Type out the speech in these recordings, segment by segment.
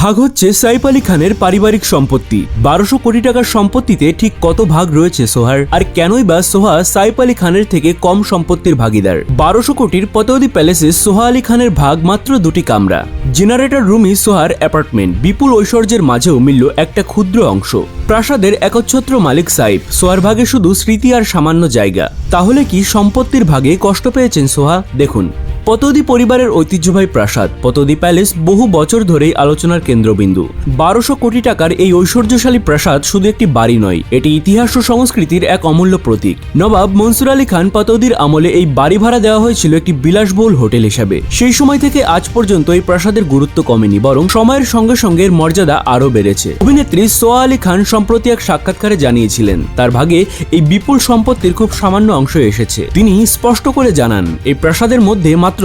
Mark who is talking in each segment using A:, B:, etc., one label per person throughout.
A: ভাগ হচ্ছে সাইফ আলী খানের পারিবারিক সম্পত্তি। বারোশো কোটি টাকার সম্পত্তিতে ঠিক কত ভাগ রয়েছে সোহার? আর কেনই বা সোহা সাইফ আলী খানের থেকে কম সম্পত্তির ভাগিদার? বারোশো কোটির পতৌদি প্যালেসে সোহা আলী খানের ভাগ মাত্র দুটি কামরা। Generator রুমই সোহার apartment. বিপুল ঐশ্বর্যের মাঝেও মিলল একটা ক্ষুদ্র অংশ। প্রাসাদের একচ্ছত্র মালিক সাইফ। সোহার ভাগে শুধু স্মৃতি আর সামান্য জায়গা। তাহলে কি সম্পত্তির ভাগে কষ্ট পেয়েছেন সোহা? দেখুন। পতৌদি পরিবারের ঐতিহ্যবাহী প্রাসাদ, পতৌদি প্যালেস বহু বছর ধরেই আলোচনার কেন্দ্রবিন্দু। বারোশো কোটি টাকার এই ঐশ্বর্যশালী প্রাসাদ শুধু একটি বাড়ি নয়, এটি ইতিহাস ও সংস্কৃতির এক অমূল্য প্রতীক। নবাব মনসুর আলী খান পতৌদির আমলে এই বাড়ি ভাড়া দেওয়া হয়েছিল একটি বিলাসবহুল হোটেল হিসাবে। সেই সময় থেকে আজ পর্যন্ত এই প্রাসাদের গুরুত্ব কমেনি, বরং সময়ের সঙ্গে সঙ্গে এর মর্যাদা আরও বেড়েছে। অভিনেত্রী সোয়া আলী খান সম্প্রতি এক সাক্ষাৎকারে জানিয়েছিলেন, তার ভাগে এই বিপুল সম্পত্তির খুব সামান্য অংশ এসেছে। তিনি স্পষ্ট করে জানান, এই প্রাসাদের মধ্যে মাত্র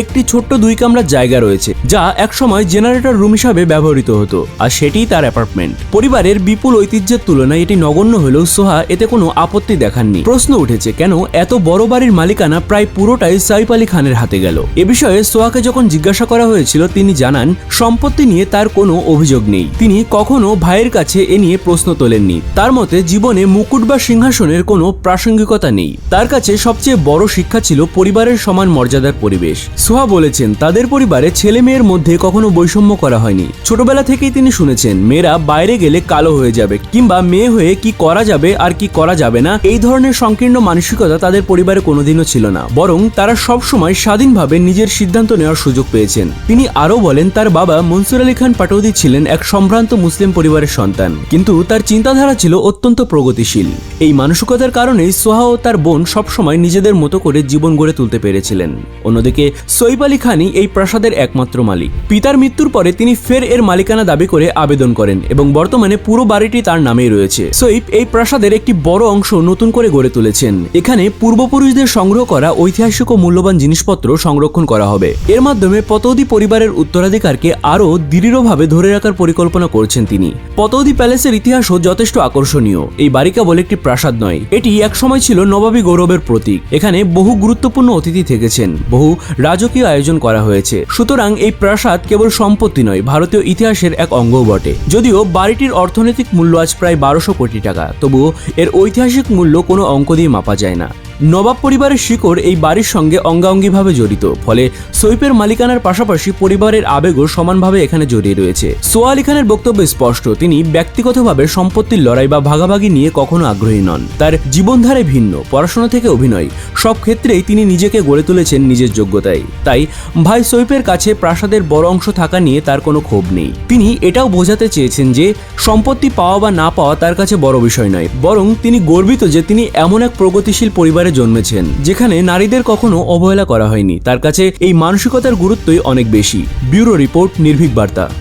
A: একটি ছোট্ট দুই কামরার জায়গা রয়েছে, যা একসময় জেনারেটর রুম হিসাবে ব্যবহৃত হতো, আর সেটিই তার অ্যাপার্টমেন্ট। পরিবারের বিপুল ঐতিহ্যের তুলনায় এটি নগণ্য হলেও সোহা এতে কোনো আপত্তি দেখাননি। প্রশ্ন উঠেছে, কেন এত বড় বাড়ির মালিকানা প্রায় পুরোটাই সাইফ আলী খানের হাতে গেল? এ বিষয়ে সোহাকে যখন জিজ্ঞাসা করা হয়েছিল, তিনি জানান, সম্পত্তি নিয়ে তার কোনো অভিযোগ নেই। তিনি কখনো ভাইয়ের কাছে এ নিয়ে প্রশ্ন তোলেননি। তার মতে, জীবনে মুকুট বা সিংহাসনের কোনো প্রাসঙ্গিকতা নেই। তার কাছে সবচেয়ে বড় শিক্ষা ছিল পরিবারের সমান মর্যাদার পরিবেশ। সোহা বলেছেন, তাদের পরিবারে ছেলে মেয়ের মধ্যে কখনো বৈষম্য করা হয়নি। ছোটবেলা থেকেই তিনি শুনেছেন, মেয়েরা বাইরে গেলে কালো হয়ে যাবে, কিংবা মেয়ে হয়ে কি করা যাবে আর কি করা যাবে না, এই ধরনের সংকীর্ণ মানসিকতা তাদের পরিবারে কোনোদিনও ছিল না। বরং তারা সবসময় স্বাধীনভাবে নিজের সিদ্ধান্ত নেওয়ার সুযোগ পেয়েছেন। তিনি আরও বলেন, তার বাবা মনসুর আলী খান পাটৌদি ছিলেন এক সম্ভ্রান্ত মুসলিম পরিবারের সন্তান, কিন্তু তার চিন্তাধারা ছিল অত্যন্ত প্রগতিশীল। এই মানসিকতার কারণেই সোহা ও তার বোন সবসময় নিজেদের মতো করে জীবন গড়ে তুলতে পেরেছিলেন। অন্যদিকে সৈফ আলী খানই এই প্রাসাদের একমাত্র মালিক। পিতার মৃত্যুর পরে তিনি ফের এর মালিকানা দাবি করে আবেদন করেন এবং বর্তমানে পুরো বাড়িটি তার নামেই রয়েছে। সৈফ এই প্রাসাদের একটি বড় অংশ নতুন করে গড়ে তুলেছেন। এখানে পূর্বপুরুষদের সংগ্রহ করা ঐতিহাসিক ও মূল্যবান জিনিসপত্র সংরক্ষণ করা হবে। এর মাধ্যমে পতৌদি পরিবারের উত্তরাধিকারকে আরও দৃঢ়ভাবে ধরে রাখার পরিকল্পনা করছেন তিনি। পতৌদি প্যালেসের ইতিহাসও যথেষ্ট আকর্ষণীয়। এই বাড়ি কেবল একটি প্রাসাদ নয়, এটি একসময় ছিল নবাবী গৌরবের প্রতীক। এখানে বহু গুরুত্বপূর্ণ অতিথি থেকেছেন। বহু রাজকীয় আয়োজন করা হয়েছে। সুতরাং এই প্রাসাদ কেবল সম্পত্তি নয়, ভারতীয় ইতিহাসের এক অঙ্গও বটে। যদিও বাড়িটির অর্থনৈতিক মূল্য আজ প্রায় বারোশো কোটি টাকা, তবুও এর ঐতিহাসিক মূল্য কোনো অঙ্ক দিয়ে মাপা যায় না। নবাব পরিবারের শিকড় এই বাড়ির সঙ্গে অঙ্গাঙ্গিভাবে জড়িত, ফলে সৈফের মালিকানার পাশাপাশি পরিবারের আবেগও সমানভাবে এখানে জড়িয়ে রয়েছে। সোয়া আলী খানের বক্তব্য স্পষ্ট, তিনি ব্যক্তিগতভাবে সম্পত্তির লড়াই বা ভাগাভাগি নিয়ে কখনো আগ্রহী নন। তার জীবনধারে ভিন্ন, পড়াশোনা থেকে অভিনয়। সব ক্ষেত্রেই তিনি নিজেকে গড়ে তুলেছেন নিজের যোগ্যতায়। তাই ভাই সৈফের কাছে প্রাসাদের বড় অংশ থাকা নিয়ে তার কোনো ক্ষোভ নেই। তিনি এটাও বোঝাতে চেয়েছেন যে, সম্পত্তি পাওয়া বা না পাওয়া তার কাছে বড় বিষয় নয়, বরং তিনি গর্বিত যে তিনি এমন এক প্রগতিশীল পরিবারে জন্মেছেন, যেখানে নারীদের কখনো অবহেলা করা হয়নি। তার কাছে এই মানসিকতার গুরুত্বই অনেক বেশি। ব্যুরো রিপোর্ট, নির্ভীক বার্তা।